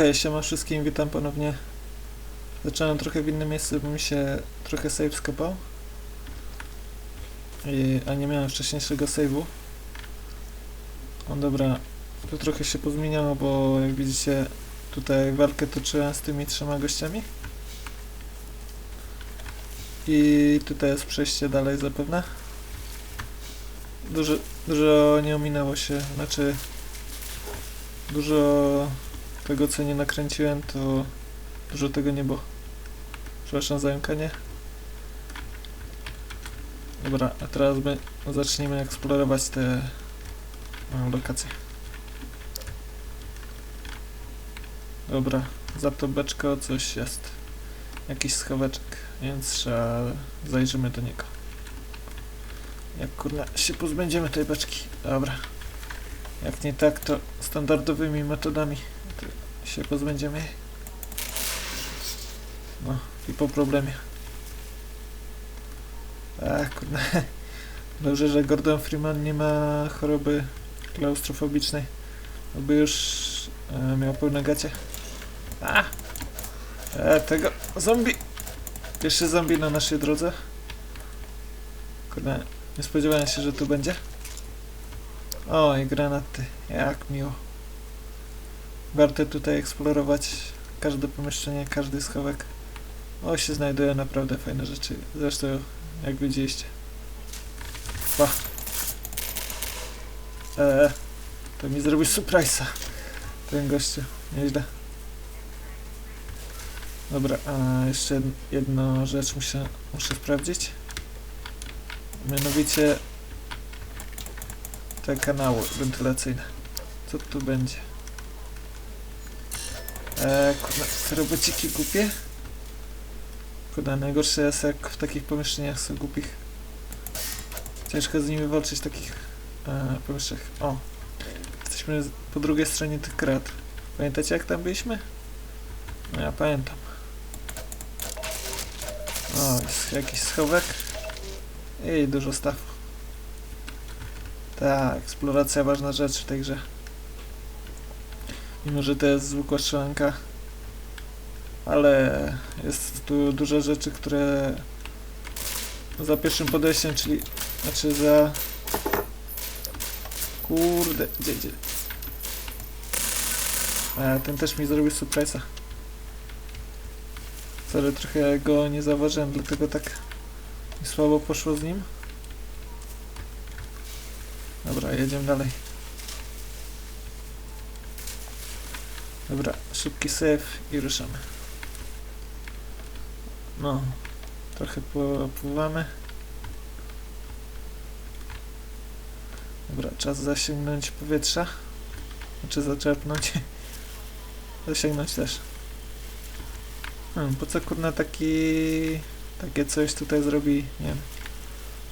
Okej, siema wszystkim, witam ponownie. Zacząłem trochę w innym miejscu, bo mi się trochę save skopał. I, a nie miałem wcześniejszego save'u. No dobra, tu trochę się pozmieniało, bo jak widzicie tutaj walkę toczyłem z tymi trzema gościami. I tutaj jest przejście dalej zapewne. Dużo, dużo nie ominęło się, znaczy dużo tego co nie nakręciłem, to dużo tego nie było. Przepraszam za jąkanie. Dobra, a teraz my zacznijmy eksplorować te lokacje. Dobra, za to beczko coś jest. Jakiś schoweczek, więc trzeba zajrzymy do niego. Jak kurna się pozbędziemy tej beczki. Dobra. Jak nie tak, to standardowymi metodami to się pozbędziemy. No i po problemie. Ach, kurde. Dobrze, że Gordon Freeman nie ma choroby klaustrofobicznej. By już e, miał pełne gacie. A! E, tego zombie! Pierwszy zombie na naszej drodze. Kurde, nie spodziewałem się, że tu będzie. O, i granaty. Jak miło. Warto tutaj eksplorować każde pomieszczenie, każdy schowek. O, się znajduje naprawdę fajne rzeczy. Zresztą, jak widzieliście. Pa. Eee, to mi zrobił surprise'a. Ten gościu. Nieźle. Dobra, a jeszcze jed- jedną rzecz muszę, muszę sprawdzić. Mianowicie te kanały wentylacyjne. Co tu będzie? Eee, kurwa, te robociki głupie? Kurde, najgorsze jest jak w takich pomieszczeniach są głupich. Ciężko z nimi walczyć w takich e, pomieszczeniach. O! Jesteśmy po drugiej stronie tych krat. Pamiętacie jak tam byliśmy? No ja pamiętam. O, jest jakiś schowek. I dużo stawu. Tak, eksploracja ważna rzecz w tej grze. Mimo, że to jest zwykła strzelanka. Ale jest tu dużo rzeczy, które za pierwszym podejściem, czyli znaczy za... Kurde, gdzie, gdzie? A, ten też mi zrobił surprise'a. Sorry, trochę go nie zauważyłem, dlatego tak mi słabo poszło z nim. Dobra, jedziemy dalej. Dobra, szybki save i ruszamy. No, trochę popływamy. Dobra, czas zasięgnąć powietrza. Znaczy zaczerpnąć. Zasięgnąć też. Hmm, po co kurna taki... Takie coś tutaj zrobi, nie wiem.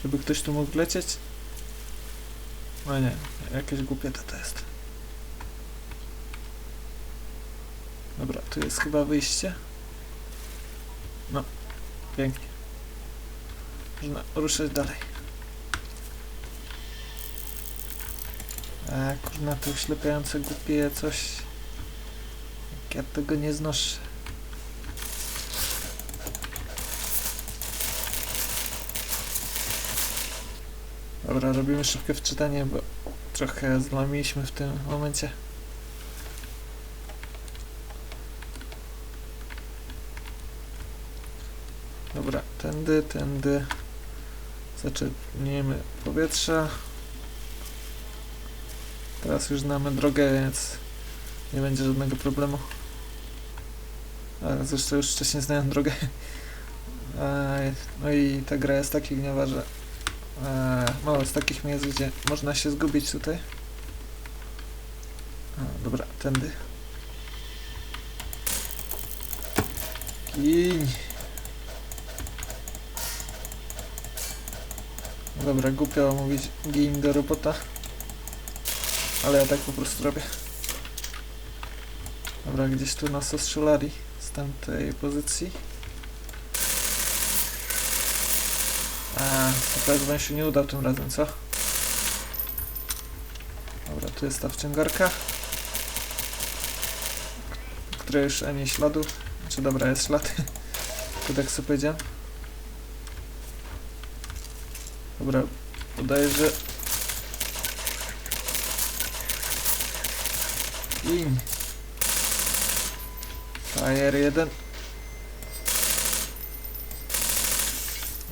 Żeby ktoś tu mógł lecieć? No nie, jakieś głupie to, to jest. Dobra, tu jest chyba wyjście. No, pięknie. Można ruszać dalej. A kurna, to ślepiające głupie coś. Jak ja tego nie znoszę. Dobra, robimy szybkie wczytanie, bo trochę zlamiliśmy w tym momencie. Dobra, tędy, tędy. Zaczerpniemy powietrza. Teraz już znamy drogę, więc nie będzie żadnego problemu. A zresztą już wcześniej znałem drogę. No i ta gra jest tak gniewa, że e, mało z takich miejsc, gdzie można się zgubić tutaj. Dobra, tędy. Giń. Dobra, głupio mówić gin do robota. Ale ja tak po prostu robię. Dobra, gdzieś tu nas ostrzelali z tamtej pozycji. A, to pewnie się nie udał tym razem, co? Dobra, tu jest ta wciągarka. której już ani śladu. Znaczy dobra, jest ślad. To tak sobie powiedziałem. Dobra, udaje, że... Gin. Fire 1.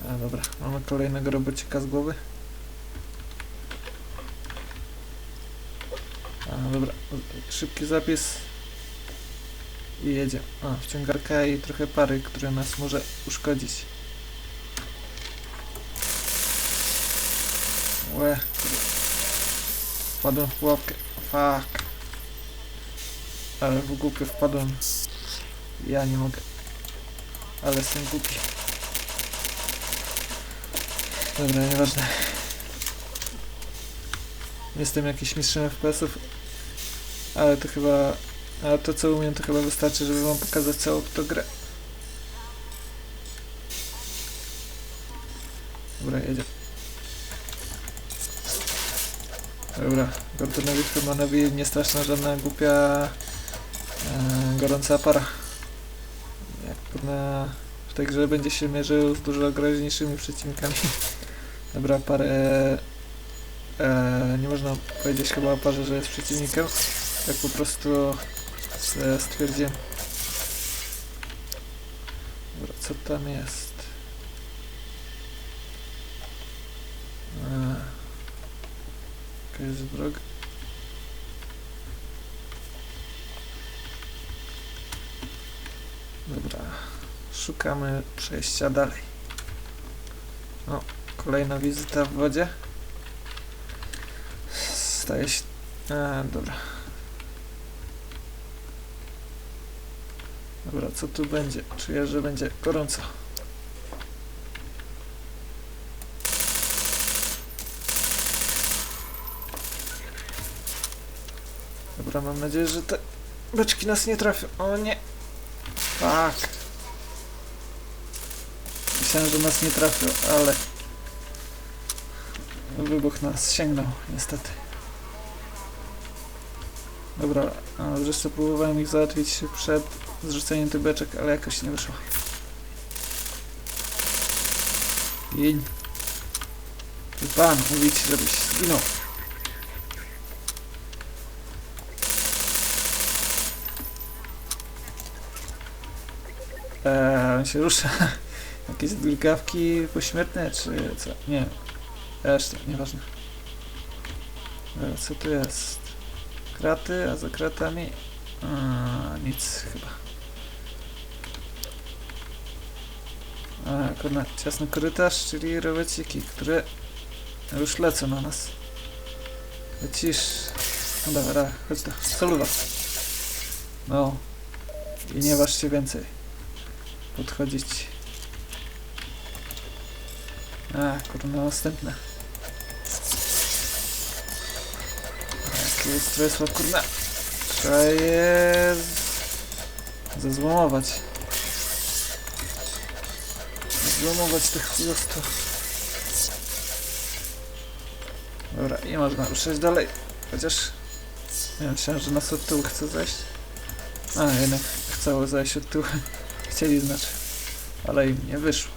A dobra, mamy kolejnego robocika z głowy. A dobra, szybki zapis. I jedzie. A, wciągarka i trochę pary, które nas może uszkodzić. Łe. Wpadłem w pułapkę. Fuck. Ale w głupio wpadłem. Ja nie mogę. Ale jestem głupi. Dobra, nieważne. Jestem jakiś mistrzem FPS-ów. Ale to chyba... Ale to co umiem to chyba wystarczy, żeby wam pokazać całą tą grę. Dobra, jedzie. Dobra, Gordonowi Furmanowi nie straszna żadna głupia e, gorąca para. Jak na w tej grze będzie się mierzył z dużo groźniejszymi przeciwnikami. Dobra, parę e, nie można powiedzieć chyba o parze, że jest przeciwnikiem. Tak po prostu stwierdziłem. Dobra, co tam jest? E, Jakaś droga. Dobra, szukamy przejścia dalej. O, kolejna wizyta w wodzie. Staje się... A, dobra. Dobra, co tu będzie? Czuję, że będzie gorąco. Dobra, mam nadzieję, że te beczki nas nie trafią. O nie! Tak. Myślałem, że nas nie trafią, ale wybuch nas sięgnął, niestety. Dobra, zresztą próbowałem ich załatwić przed zrzuceniem tych beczek, ale jakoś nie wyszło. Ty Pan, mówi ci, żebyś zginął. Eee, on się rusza. Jakieś drgawki pośmiertne, czy co? Nie. Reszta, nieważne. Eee, co tu jest? Kraty, a za kratami... A, nic chyba. A, kurna, ciasny korytarz, czyli robociki, które już lecą na nas. Lecisz... No dobra, chodź tu, soluwa. No. I nie waż się więcej. Podchodzić. A, kurna, następne. Jakie stresło, kurna. Trzeba je... Zezłomować. Złomować tych został. Dobra, i można ruszać dalej. Chociaż... Nie myślałem, że nas od tyłu chce zejść. A, jednak chciało zejść od tyłu. Chcieli znaczy. Ale im nie wyszło.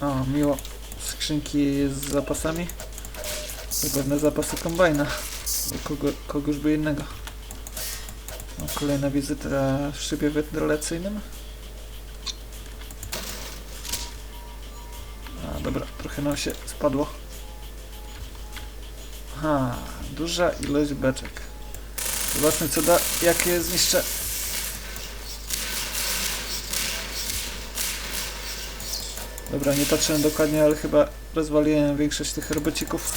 O, miło. Skrzynki z zapasami. Zapewne zapasy kombajna. Kogo, kogoż by innego. O, kolejna wizyta w szybie wentylacyjnym. A, dobra, trochę nam się spadło. Aha, duża ilość beczek. Zobaczmy co da, jakie zniszczę. Dobra, nie patrzyłem dokładnie, ale chyba rozwaliłem większość tych robocików.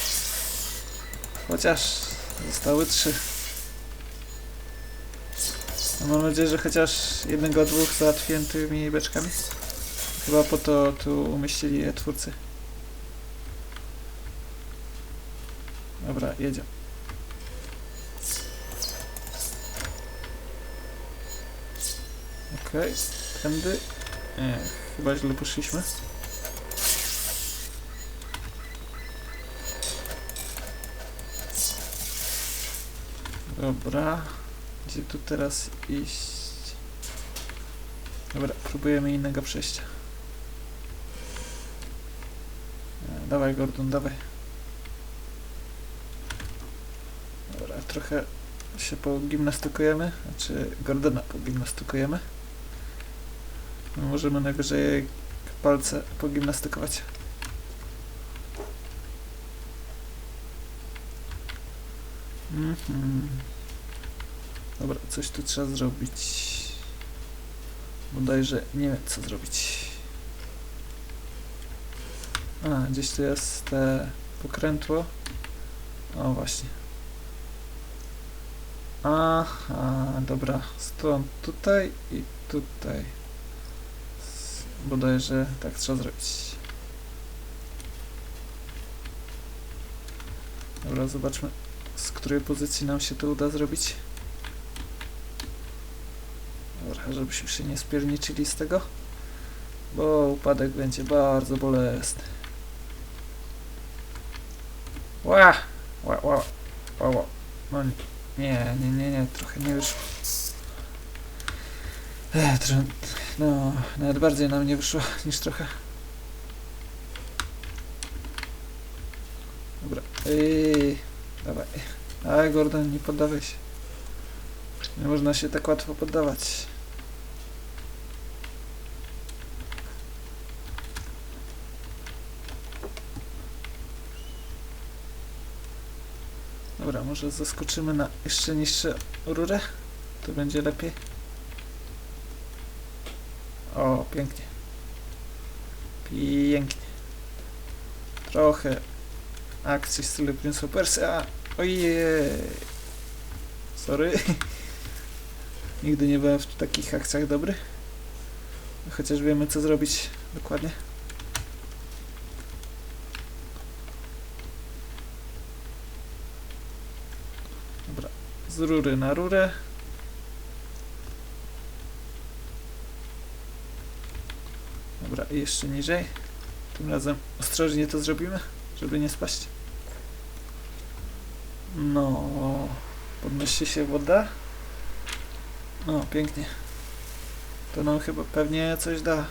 Chociaż zostały trzy. No, mam nadzieję, że chociaż jednego, dwóch załatwiłem tymi beczkami. Chyba po to tu umieścili je twórcy. Dobra, jedzie. Okej, okay, tędy. Nie, chyba źle poszliśmy. Dobra. Gdzie tu teraz iść? Dobra, próbujemy innego przejścia. E, dawaj Gordon, dawaj. Dobra, trochę się pogimnastykujemy, znaczy Gordona pogimnastykujemy. Możemy najwyżej palce pogimnastykować. Mhm. Dobra, coś tu trzeba zrobić. Bodajże nie wiem co zrobić. A, gdzieś tu jest te pokrętło. O, właśnie. Aha, dobra. Stąd tutaj i tutaj. Bodajże tak trzeba zrobić. Dobra, zobaczmy z której pozycji nam się to uda zrobić. Dobra, żebyśmy się nie spierniczyli z tego, bo upadek będzie bardzo bolesny. Ła! Ła, ła, ła, ła. No nie, nie, nie, nie, trochę nie wyszło. Ech, tro, no, nawet bardziej nam nie wyszło niż trochę. Dobra, Ej, dawaj. A Gordon, nie poddawaj się. Nie można się tak łatwo poddawać. Dobra, może zaskoczymy na jeszcze niższą rurę? To będzie lepiej. O, pięknie. Pięknie. Trochę akcji w stylu Prince of Persia. Ojej. Sorry. Nigdy nie byłem w takich akcjach dobry. Chociaż wiemy co zrobić dokładnie. Dobra, z rury na rurę. Dobra, jeszcze niżej. Tym razem ostrożnie to zrobimy, żeby nie spaść. No, podnosi się woda. No, pięknie. To nam chyba pewnie coś da.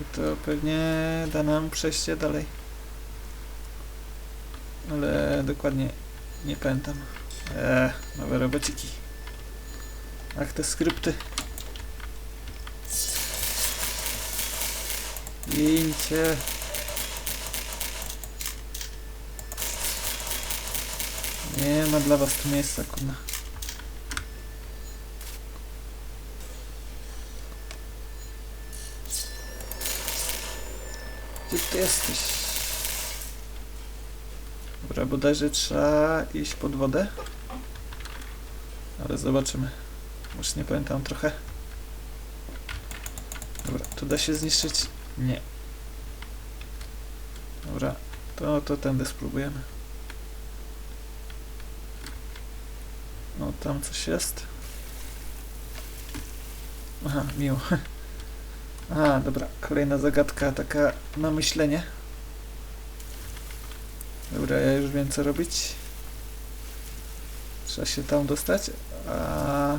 I to pewnie da nam przejście dalej. Ale dokładnie nie pamiętam. Eee, nowe robociki. Ach, te skrypty. Gincie. Nie ma dla was tu miejsca, kurna. Gdzie ty jesteś? Dobra, bodajże trzeba iść pod wodę. Ale zobaczymy. Już nie pamiętam trochę. Dobra, tu da się zniszczyć? Nie. Dobra, to, to tędy spróbujemy. No, tam coś jest. Aha, miło. A, dobra, kolejna zagadka taka na myślenie. Dobra, ja już wiem co robić. Trzeba się tam dostać, a